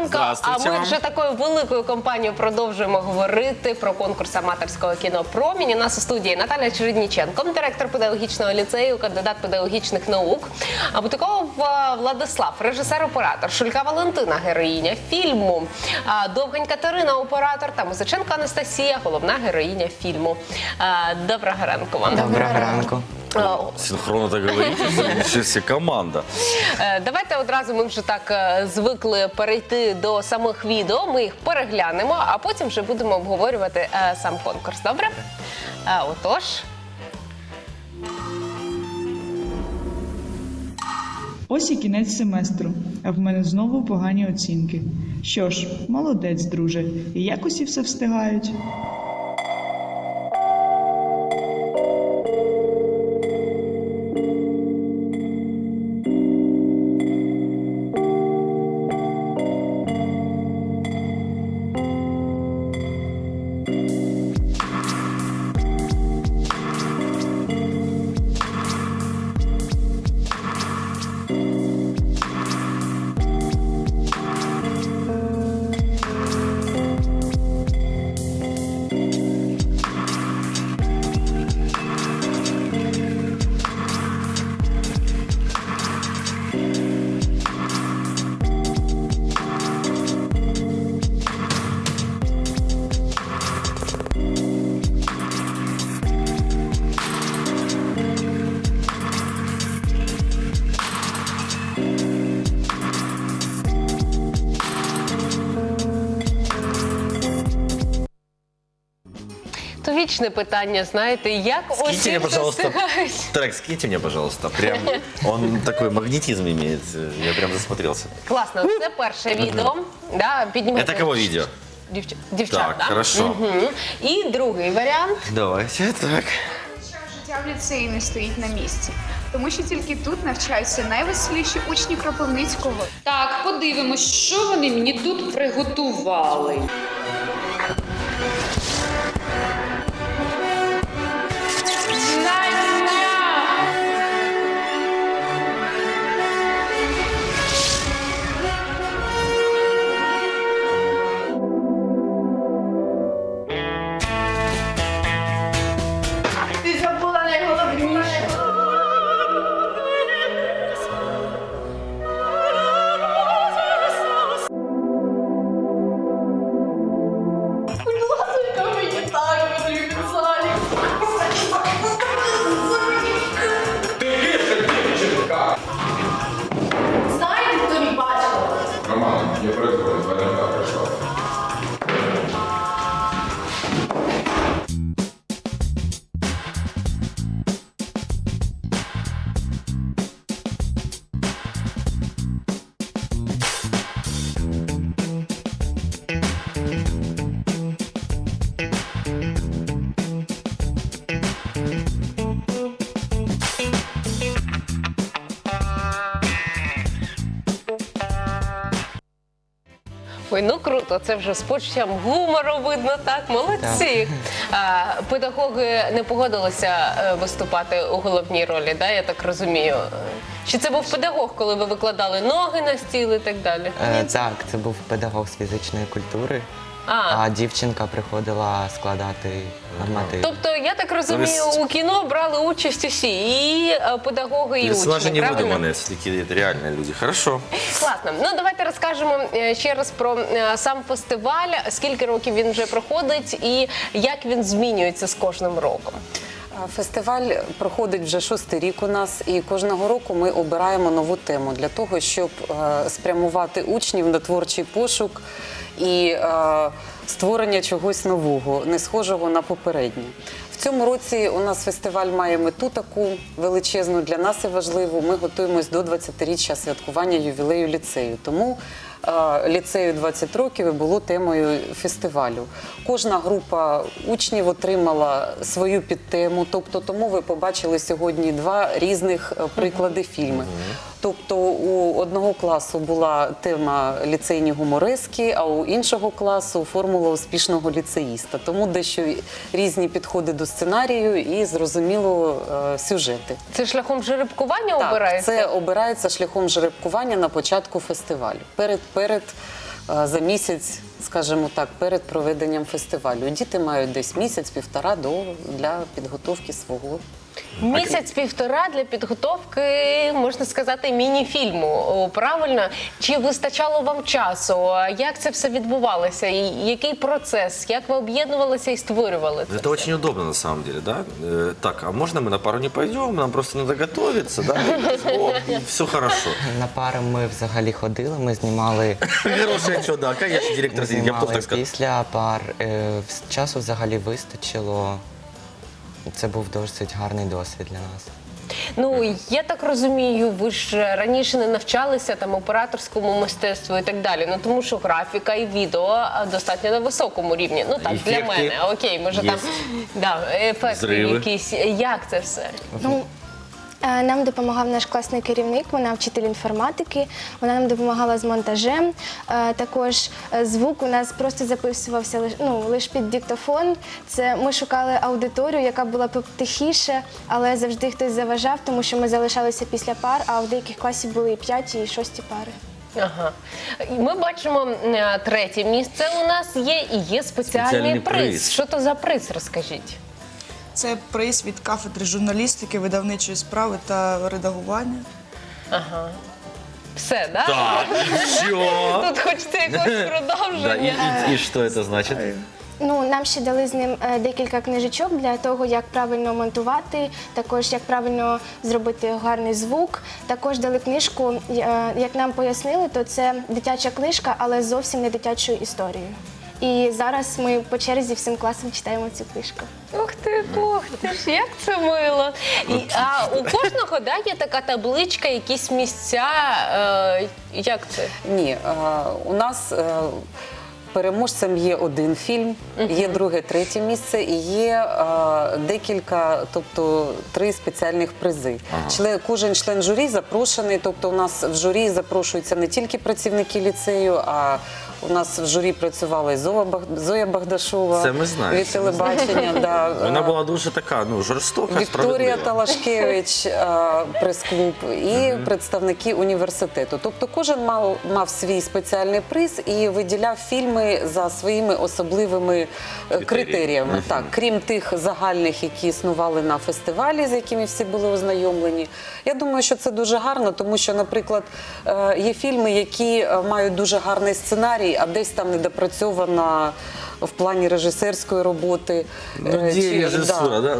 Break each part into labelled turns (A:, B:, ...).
A: ранку. А ми
B: вам.
A: вже такою великою компанією продовжуємо говорити про конкурс аматорського кіно «Промінь». У нас у студії Наталя Чередніченко, директор педагогічного ліцею, кандидат педагогічних наук. А Бутиков Владислав, режисер-оператор, Шулька Валентина, героїня фільму. Довгань Катерина, оператор та Музиченко Анастасія, головна героїня фільму. Доброго ранку вам.
C: Доброго ранку.
A: Е,
B: Синхронно так говорите, ничего себе команда.
A: Е, Давайте одразу ми вже так е, звикли перейти до самих відео. Ми їх переглянемо, а потім вже будемо обговорювати е, сам конкурс. Добре? Е, Отож.
D: Ось і кінець семестру, а в мене знову погані оцінки. Що ж, молодець, друже, і якось і все встигають. Thank you.
A: То вічне питання, знаєте, як
B: Скиньте мне, пожалуйста, трек скиньте мне, пожалуйста. Прям он такой магнетизм имеет. Я прям засмотрелся.
A: Класно, це перше відео. Да, піднімайте.
B: Это кого видео?
A: Дівч... Дівчат,
B: Так,
A: да?
B: хорошо.
A: Мгм. І другий варіант.
B: Давайте так.
E: Життя в ліцеї не стоїть на місці, тому що тільки тут навчаються найвеселіші учні Кропивницького.
F: Так, подивимось, що вони мені тут приготували.
A: Ой, ну круто, це вже з почуттям гумору видно, так, молодці. А, педагоги не погодилися е, виступати у головній ролі, да, я так розумію. Чи це був педагог, коли ви викладали ноги на стіл і так далі?
C: Е, так, це був педагог з фізичної культури,
A: А.
C: а дівчинка приходила складати норматив.
A: Тобто, я так розумію,
B: Тобто-
A: у кіно брали участь усі, і е, педагоги, і
B: Персонажи
A: учні,
B: не
A: правильно?
B: выдуманные, все-таки это реальные люди. Хорошо.
A: Класно. Ну давайте розкажемо е, ще раз про е, сам фестиваль. Скільки років він вже проходить, і як він змінюється з кожним роком.
G: Фестиваль проходить вже шостий рік у нас, і кожного року ми обираємо нову тему для того, щоб е, спрямувати учнів на творчий пошук і е, створення чогось нового, не схожого на попереднє. В цьому році у нас фестиваль має мету таку величезну для нас і важливу. Ми готуємось до 20-річчя святкування ювілею ліцею. Тому ліцею 20 років і було темою фестивалю. Кожна група учнів отримала свою підтему. Тобто, тому ви побачили сьогодні два різних е, приклади фільми. Тобто, у одного класу була тема ліцейні гуморески, а у іншого класу формула успішного ліцеїста. Тому дещо різні підходи до сценарію і зрозуміло е, сюжети.
A: Це шляхом жеребкування
G: Так,
A: обирається?
G: це обирається шляхом жеребкування на початку фестивалю. Перед перед е, за місяць, скажімо так, перед проведенням фестивалю. Діти мають десь місяць-півтора до для підготовки свого.
A: Місяць-півтора для підготовки, можна сказати, міні-фільму. О, Правильно? Чи вистачало вам часу? А Як це все відбувалося? І Який процес? Як ви об'єднувалися і створювали це?
B: Это очень удобно на самом деле, да? Э, Так, а можно мы на пару не пойдем? Нам просто надо готовиться, да? И все хорошо.
C: На пари ми взагалі ходили, ми знімали,
B: Хорошее что, да, конечно, директор
C: ми
B: сидит, я бы тоже
C: знімали
B: так сказал.
C: після пар. Е, вс- Часу взагалі вистачило. це був досить гарний досвід для нас.
A: Ну я так розумію, ви ж раніше не навчалися там операторському мистецтву і так далі. Ну тому що графіка і відео достатньо на високому рівні. Ну так для мене. Окей, може там
B: є.
A: да, ефекти
B: Зриви.
A: якісь. Як це все?
H: Ну, нам допомагав наш класний керівник, вона вчитель інформатики. Вона нам допомагала з монтажем. Е, Також е, звук у нас просто записувався ну, лише під диктофон. Це ми шукали аудиторію, яка була б тихіше, але завжди хтось заважав, тому що ми залишалися після пар, а в деяких класів були і п'яті, і шості пари.
A: Ага. Ми бачимо е, третє місце у нас є і є спеціальний,
B: Спеціальний
A: приз.
B: приз.
A: Що то за приз? Розкажіть.
I: Це приз від кафедри журналістики, видавничої справи та редагування.
A: Ага. Все, да?
B: Так, все.
A: Тут хочеться якогось
B: Да, и,
A: продовження.
B: и- и что это значит?
H: Ну, нам ще дали з ним е, декілька книжечок для того, як правильно монтувати, також як правильно зробити гарний звук. Також дали книжку, е, як нам пояснили, то це дитяча книжка, але зовсім не дитячою історією. І зараз ми по черзі всім класом читаємо цю книжку.
A: Ух ти, ух ти ж, як це мило. І, а у кожного да, є така табличка, якісь місця. Е, як це?
G: Ні, е, у нас е, переможцем є один фільм, є друге, третє місце і є е, декілька, тобто три спеціальних призи. Член, кожен член журі запрошений, тобто у нас в журі запрошуються не тільки працівники ліцею, а у нас в журі працювала і Зова Баг- Зоя Багдашова
B: Це ми знаємо,
G: від телебачення. да,
B: Вона була дуже така, ну, жорстока,
G: Вікторія
B: справедлива.
G: Талашкевич, прес-клуб і представники університету. Тобто кожен мав, мав свій спеціальний приз і виділяв фільми за своїми особливими е, критеріями. Так, крім тих загальних, які існували на фестивалі, з якими всі були ознайомлені. Я думаю, що це дуже гарно, тому що, наприклад, е, є фільми, які е, мають дуже гарний сценарій, а десь там недопрацьована в плані режисерської роботи.
B: Ну,
G: е, чи-
B: режисура, да?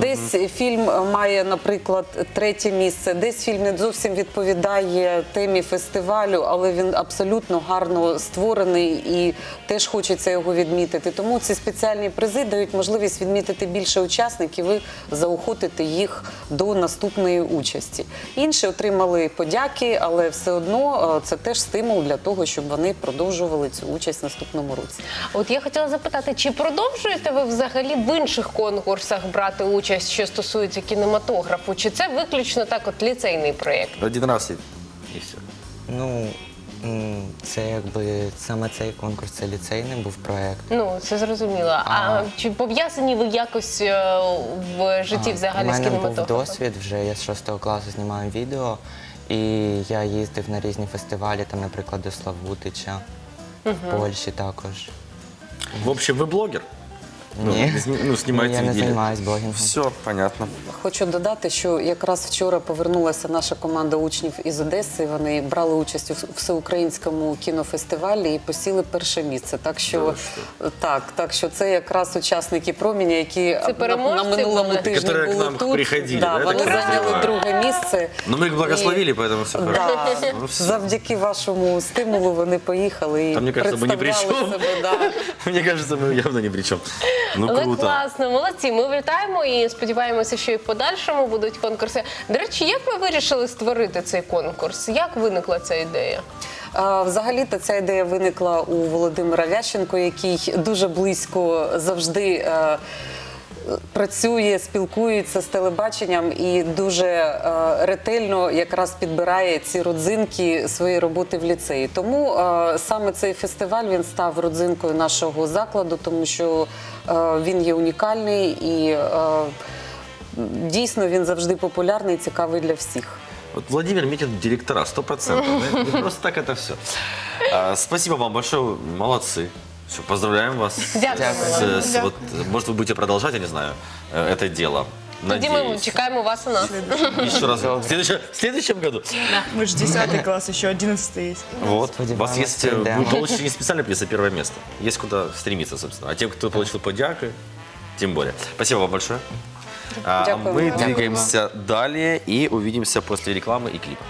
G: Десь фільм має, наприклад, третє місце, десь фільм не зовсім відповідає темі фестивалю, але він абсолютно гарно створений і теж хочеться його відмітити. Тому ці спеціальні призи дають можливість відмітити більше учасників і заохотити їх до наступної участі. Інші отримали подяки, але все одно е, це теж стимул для того, щоб вони продовжували цю участь в наступному році.
A: От я хотіла запитати, чи продовжуєте ви взагалі в інших конкурсах брати участь, що стосується кінематографу? Чи це виключно так, от ліцейний проєкт?
B: Один раз и все.
C: Ну, це якби саме цей конкурс, це ліцейний був проект.
A: Ну, це зрозуміло. А,
C: А.
A: чи пов'язані ви якось е, в житті
C: А,
A: взагалі
C: У мене був досвід, вже я з 6 класу знімаю відео, і я їздив на різні фестивалі, там, наприклад, до Славутича, в Польщі також.
B: В общем, ви блогер?
C: Ні.
B: Ну, сни- ну, снимаете
C: Ні, я не
B: видео.
C: займаюсь блогінгом.
B: Все, понятно.
G: Хочу додати, що якраз вчора повернулася наша команда учнів із Одеси. Вони брали участь у всеукраїнському кінофестивалі і посіли перше місце. Так що так, так що це якраз учасники проміня, які на, на
A: переможці
G: минулому
A: були?
G: тижні
B: Які к
G: були
B: нам
G: тут.
B: приходили,
G: да,
B: да, я
G: вони
B: так
G: зайняли
B: розумію?
G: друге місце.
B: Но мы их благословили, поэтому все хорошо.
G: Да,
B: Ну, всё.
G: завдяки вашому стимулу вони поїхали і
B: А мені кажется, ми ні при
G: представляли
B: чому.
G: себе. Да.
B: Мне кажется, мы явно ни при чем. Ну,
A: Але
B: круто.
A: класно, молодці. Ми вітаємо і сподіваємося, що і в подальшому будуть конкурси. До речі, як ви вирішили створити цей конкурс? Як виникла ця ідея?
G: Взагалі-то ця ідея виникла у Володимира Вященко, який дуже близько завжди. Працює, спілкується з телебаченням і дуже е, ретельно якраз підбирає ці родзинки своєї роботи в ліцеї. Тому е, саме цей фестиваль він став родзинкою нашого закладу, тому що е, він є унікальний і дійсно він завжди популярний і цікавий для всіх.
B: Вот Владимир Митин директора, сто процентов. да? Не просто так это все. Спасибо вам большое, молодцы. Все, поздравляем вас.
A: Дякую.
B: с- с- вот, может, вы будете продолжать, я не знаю, э, это дело.
A: Тоді ми
B: Надеюсь.
A: чекаємо вас у нас.
B: Еще раз. В следующем, в следующем году.
I: Ми ж 10 клас, ще 11 є.
B: Вот. У вас
C: Сподіваємося,
B: есть, э,
C: йдемо.
B: вы получите не специальный приз, а первое место. Есть куда стремиться, собственно. А тем, кто получил подяки, тем более. Спасибо вам большое. А
G: Дякую.
B: мы
G: Дякую.
B: двигаемся далее и увидимся после рекламы и клипа.